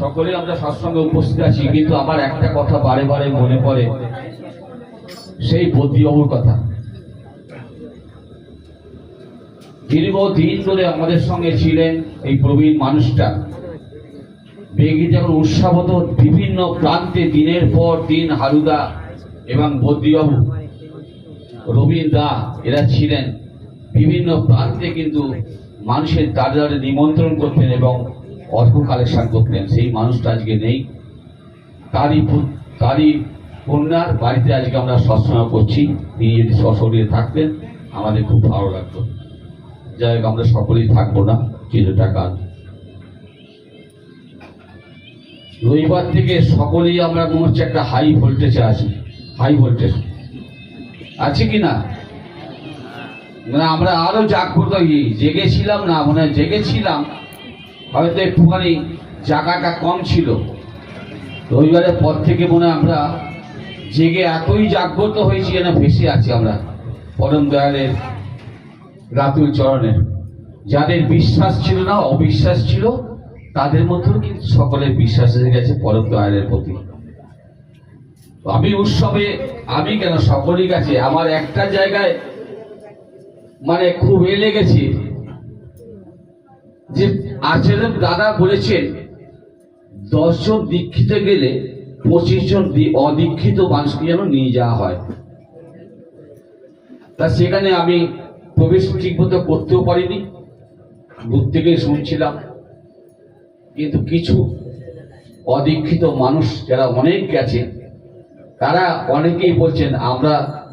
সকলে আমরা সৎসঙ্গে উপস্থিত আছি, কিন্তু আমার একটা কথা বারে বারে মনে পড়ে। সেই বদ্যিবাবুর কথা। দীর্ঘদিন ধরে আমাদের সঙ্গে ছিলেন এই প্রবীণ মানুষটা। বেগে যখন উৎসাহ হতো, বিভিন্ন প্রান্তে দিনের পর দিন হালুদা এবং বদ্যিবাবু রবীন দা, এরা ছিলেন। বিভিন্ন প্রান্তে কিন্তু মানুষের দ্বারে নিমন্ত্রণ করতেন এবং অর্থ কালেকশন করতেন। সেই মানুষটা আজকে নেই। তারই তারই কন্যার বাড়িতে আজকে আমরা সৎসঙ্গ করছি। তিনি যদি সশরীরে থাকতেন, আমাদের খুব ভালো লাগতো। যাই হোক, আমরা সকলেই থাকব না চিরটা কাজ রবিবার থেকে সকলেই আমরা মনে হচ্ছে একটা হাই ভোল্টেজে আছি। হাই ভোল্টেজ আছে কি না? মানে আমরা আরও জাগ্রত জেগেছিলাম না মানে জেগেছিলাম। হয়তো একটুখানি জায়গাটা কম ছিল। রবিবারের পর থেকে মনে আমরা জেগে এতই জাগ্রত হয়েছি যেন ভেসে আছি আমরা পরম দয়ালের রাতুল চরণের যাদের বিশ্বাস ছিল না, অবিশ্বাস ছিল, তাদের মধ্যেও কিন্তু সকলের বিশ্বাস এসে গেছে পরম দয়ালের প্রতি। আমি উৎসবে, আমি কেন সকলের কাছে, আমার একটা জায়গায় মানে খুব এ লেগেছি যে আচার্য দাদা বলেছেন, দশজন দীক্ষিত গেলে পঁচিশ জন অদীক্ষিত মানুষকে যেন নিয়ে যাওয়া হয়। তা সেখানে আমি প্রবেশ ঠিকমতো করতেও পারিনি দূর থেকে শুনছিলাম। কিন্তু কিছু অদীক্ষিত মানুষ যারা অনেক গেছে, তারা অনেকেই বলছেন, আমরা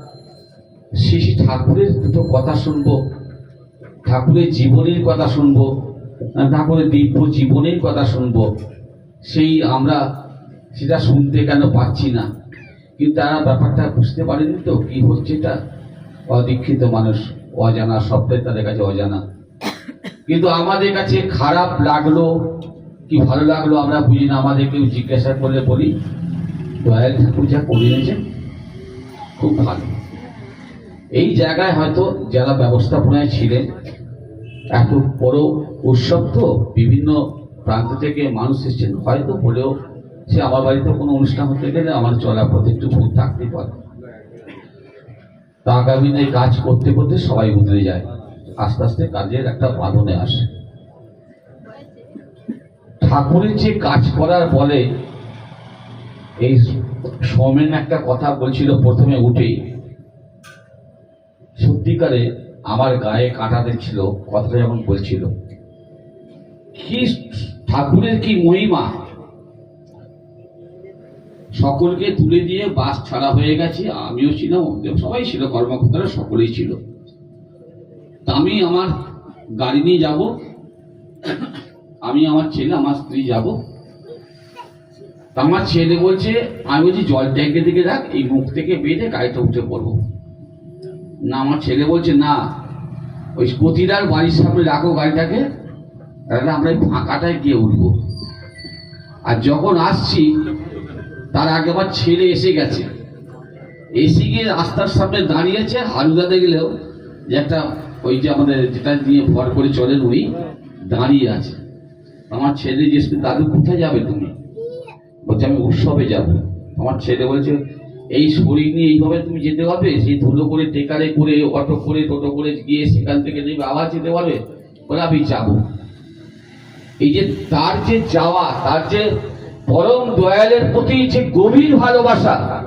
শ্রী ঠাকুরের দুটো কথা শুনব, ঠাকুরের জীবনের কথা শুনব। ঠাকুরের দিব্য জীবনের কথা শুনব। সেই আমরা সেটা শুনতে কেন পাচ্ছি না? কিন্তু তারা ব্যাপারটা বুঝতে পারেনি তো, কি হচ্ছে এটা? অদীক্ষিত মানুষ, অজানা সবটাই তাদের কাছে অজানা। কিন্তু আমাদের কাছে খারাপ লাগল, কি ভালো লাগল আমরা বুঝি না আমাদের কেউ জিজ্ঞাসা করলে বলি, দয়াল ঠাকুর যা করে খুব ভালো। এই জায়গায় হয়তো যারা ব্যবস্থাপনায় ছিলেন এত বড় উৎসব তো বিভিন্ন প্রান্ত থেকে মানুষ এসেছেন। হয়তো বলেও সে আমার বাড়িতে কোনো অনুষ্ঠান হতে গেলে আমার চলা পথে একটু ভুল থাকতেই পারে। তা আগামী দিনে কাজ করতে করতে সবাই উতরে যায়। আস্তে আস্তে কাজের একটা বাঁধনে আসে। ঠাকুরের যে কাজ করার বলে এই সৌমেন একটা কথা বলছিল প্রথমে উঠেই সত্যিকারে আমার গায়ে কাঁটা দিচ্ছিল, কথাটা যখন বলছিল, কি ঠাকুরের কি মহিমা? সকলকে তুলে দিয়ে বাস ছাড়া হয়ে গেছে, আমিও ছিলাম সবাই ছিল, কর্মকর্তারা সকলেই ছিল। আমি আমার গাড়ি নিয়ে যাব, আমি আমার ছেলে, আমার স্ত্রী যাব। আমার ছেলে বলছে, আমি বলছি, জল ট্যাঙ্কের দিকে রাখ, এই মুখ থেকে বেঁধে গাড়িটা উঠে পড়ব। না, আমার ছেলে বলছে, না, ওই প্রতিদার বাড়ির সামনে রাখো গাড়িটাকে, তাহলে আমরা এই ফাঁকাটায় গিয়ে উঠবো। আর যখন আসছি, তার আগে আমার ছেলে এসে গেছে। এসে গিয়ে রাস্তার সামনে দাঁড়িয়েছে হালুদা দেখলেও যে একটা, ওই যে আমাদের যেটা নিয়ে ভর করে চলেন উনি, দাঁড়িয়ে আছে। আমার ছেলে যে দাদু, কোথায় যাবে তুমি? বলছে, আমি উৎসবে যাব। আমার ছেলে বলছে এই শরীর নিয়ে এইভাবে তুমি যেতে পারবে? সেই ধুলো করে, টেকারে করে, অটো করে, টোটো করে গিয়ে সেখান থেকে নেবে আবার যেতে পারবে? বলে, আমি যাব। এই যে তার যে যাওয়া, তার যে পরম দয়ালের প্রতি যে গভীর ভালোবাসা,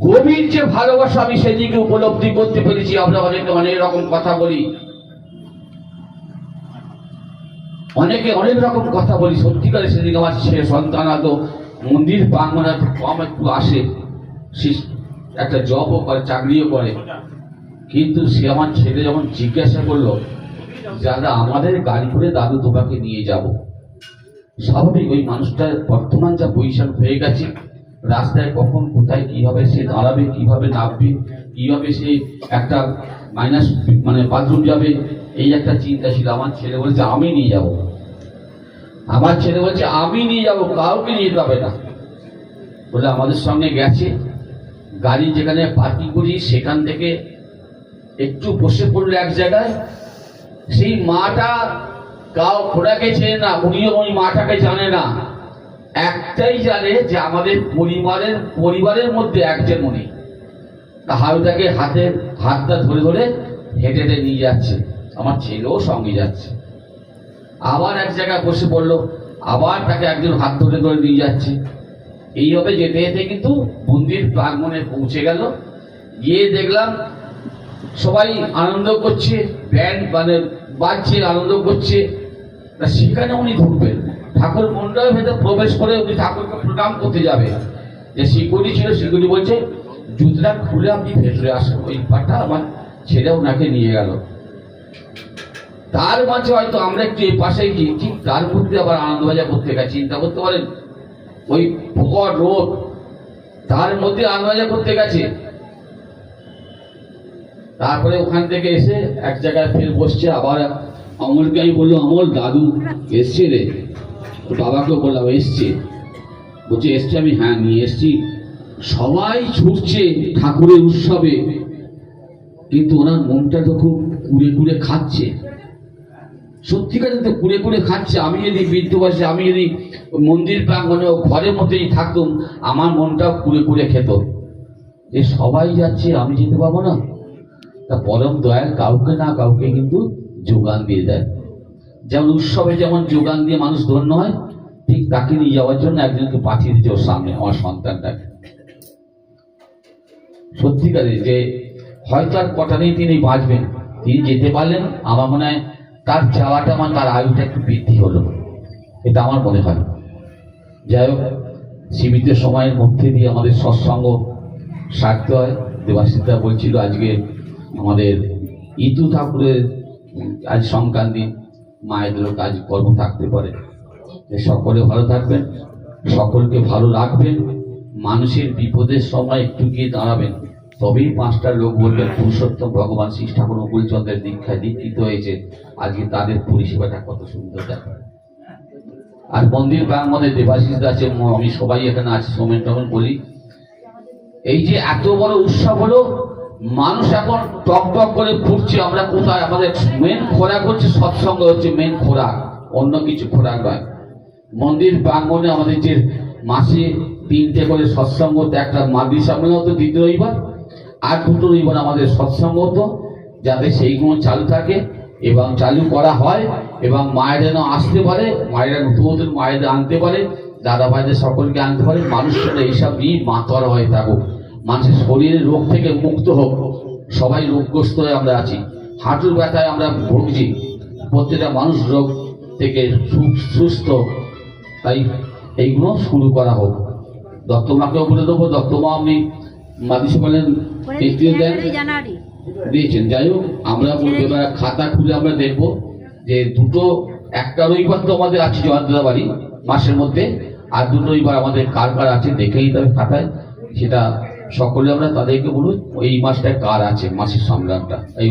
গভীর যে ভালোবাসা আমি সেদিকে উপলব্ধি করতে পেরেছি। আমরা অনেকে অনেক রকম কথা বলি। অনেকে অনেক রকম কথা বলি। সত্যিকারে সেদিকে আমার ছেলে সন্তান আদৌ মন্দির বাংলা কম একটু আসে, সে একটা জবও করে, চাকরিও করে। কিন্তু সে আমার ছেলে যখন জিজ্ঞাসা করল দাদা, আমাদের গাড়ি করে দাদু তোমাকে নিয়ে যাব। স্বাভাবিক, ওই মানুষটার বর্তমান যা পজিশন হয়ে গেছে, রাস্তায় কখন, কোথায়, কীভাবে সে দাঁড়াবে, কীভাবে নামবে, কীভাবে সে একটা মাইনাস মানে বাথরুম যাবে, এই একটা চিন্তা ছিল। আমার ছেলে বলছে, আমি নিয়ে যাব। আমার ছেলে বলছে, আমি নিয়ে যাব, কাউকে নিয়ে যাবে না। বলে আমাদের সঙ্গে গেছে। গাড়ি যেখানে পার্কিং করি সেখান থেকে একটু বসে পড়ল এক জায়গায়। সেই মাটা কাউ খোড়াকে চেনে না, উনিও ওই মাটাকে জানে না। একটাই জানে যে আমাদের পরিবারের পরিবারের মধ্যে একজন উনি। হালদাকে হাতে হাতটা ধরে ধরে হেঁটে হেঁটে নিয়ে যাচ্ছে। আমার ছেলেও সঙ্গে যাচ্ছে। আবার এক জায়গায় বসে পড়ল, আবার তাকে একজন হাত ধরে ধরে নিয়ে যাচ্ছে। এইভাবে যেতে যেতে কিন্তু মন্দির প্রাঙ্গণে পৌঁছে গেল। গিয়ে দেখলাম সবাই আনন্দ করছে, ব্যান্ড মানে বাজছে, আনন্দ করছে। সেখানে উনি ঢুকবেন। ঠাকুর মন্ডপের ভেতরে প্রবেশ করে উনি ঠাকুরকে প্রণাম করতে যাবে। যে সিকিউরিটি ছিল সিকিউরিটি বলছে জুতরা খুলে আপনি ভেতরে আসেন, ওই পাটা আমার ছেলে ওনাকে নিয়ে গেল। তার মাঝে হয়তো আমরা একটু এই পাশে গিয়ে, ঠিক তার মধ্যে আবার আনন্দবাজার গেছি চিন্তা করতে পারেন। ওই প্রকট রোদ তার মধ্যে আনন্দবাজার করতে গেছে। তারপরে ওখান থেকে এসে এক জায়গায় ফের বসছে, আবার অমলকে আমি বলল অমল, দাদু এসছে রে। বাবাকেও বললাম, এসছে। বলছে, এসছে আমি? হ্যাঁ নিয়ে এসছি। সবাই ছুটছে ঠাকুরের উৎসবে, কিন্তু ওনার মনটা তো খুব কুড়ে কুড়ে খাচ্ছে। সত্যিকারে তো কুড়ে কুড়ে খাচ্ছে, আমি যদি বৃদ্ধবাসী আমি যদি মন্দির প্রাঙ্গনে ও ঘরের মধ্যেই থাকতাম, আমার মনটাও কুড়ে কুড়ে খেত। যে সবাই যাচ্ছে, আমি যেতে পারব না। তা পরম দয়াল কাউকে না কাউকে কিন্তু যোগান দিয়ে দেয়। যেমন উৎসবে যেমন যোগান দিয়ে মানুষ ধন্য হয়, ঠিক তাকে নিয়ে যাওয়ার জন্য একজনকে পাঠিয়ে দিতে ওর সামনে আমার সন্তানটাকে। সত্যিকারে যে হয়তো আর কটা দিন তিনি বাঁচবেন, তিনি যেতে পারলেন, আমার মনে হয় তার যাওয়াটা আমার তার আয়ুটা একটু বৃদ্ধি হলো। এটা আমার মনে হয়। যাই হোক, সীমিত সময়ের মধ্যে দিয়ে আমাদের সৎসঙ্গ সারতে হয়। দেবাশিসদা বলছিল, আজকে আমাদের ইতু ঠাকুরের আজ সংক্রান্তি মায়েদেরও কাজ কর্ম থাকতে পারে। সকলে ভালো থাকবেন, সকলকে ভালো রাখবেন, মানুষের বিপদের সময় একটু গিয়ে দাঁড়াবেন। তবেই পাঁচটা লোক বলবেন, পুরুষোত্তম ভগবান শ্রী ঠাকুর মুকুলচন্দ্রের দীক্ষায় দীক্ষিত হয়েছে। আজকে তাদের পরিষেবাটা কত সুন্দর দেখায়। আর মন্দির প্রাঙ্গনে দেবাশিস আছে আমি সবাই এখানে আছি, সোমেন টোমেন বলি। এই যে এত বড় উৎসব হলো, মানুষ এখন টক টক করে ফুটছে, আমরা কোথায়? আমাদের মেন খোরাক হচ্ছে সৎসঙ্গ, হচ্ছে মেন খোরাক, অন্য কিছু খোরাক নয়। মন্দির প্রাঙ্গনে আমাদের যে মাসে তিনটে করে সৎসঙ্গ একটা মাদি সামনে হতো দ্বিতীয় রবিবার। আর দুটো রবিবার আমাদের সৎসঙ্গ হতো যাতে সেইগুলো চালু থাকে এবং চালু করা হয় এবং মায়ের যেন আসতে পারে, মায়েরা নতুন নতুন মায়েদের আনতে পারে দাদা ভাইদের সকলকে আনতে পারে, মানুষ যেন এইসব নিয়ে মাতোয়ারা হয়ে থাকুক। মানুষের শরীরের রোগ থেকে মুক্ত হোক, সবাই রোগগ্রস্ত হয়ে আমরা আছি। হাঁটুর ব্যথায় আমরা ভুগছি, প্রত্যেকটা মানুষ রোগ থেকে সুস্থ। তাই এইগুলো শুরু করা হোক। দত্তমাকেও বলে দেবো দত্তমা আপনি মাদিস বলেন দেন দিয়েছেন। যাই হোক আমরা এবার খাতা খুলে আমরা দেখব যে দুটো একটা রবিবার তো আমাদের আছে জয়ন্তদা বাড়ি মাসের মধ্যে আর দুটো রবিবার আমাদের কার কার আছে দেখেই হবে খাতায়। সেটা সকলে আমরা তাদেরকে বলুন এই মাসটায় কার আছে মাসের সংগ্রামটা এই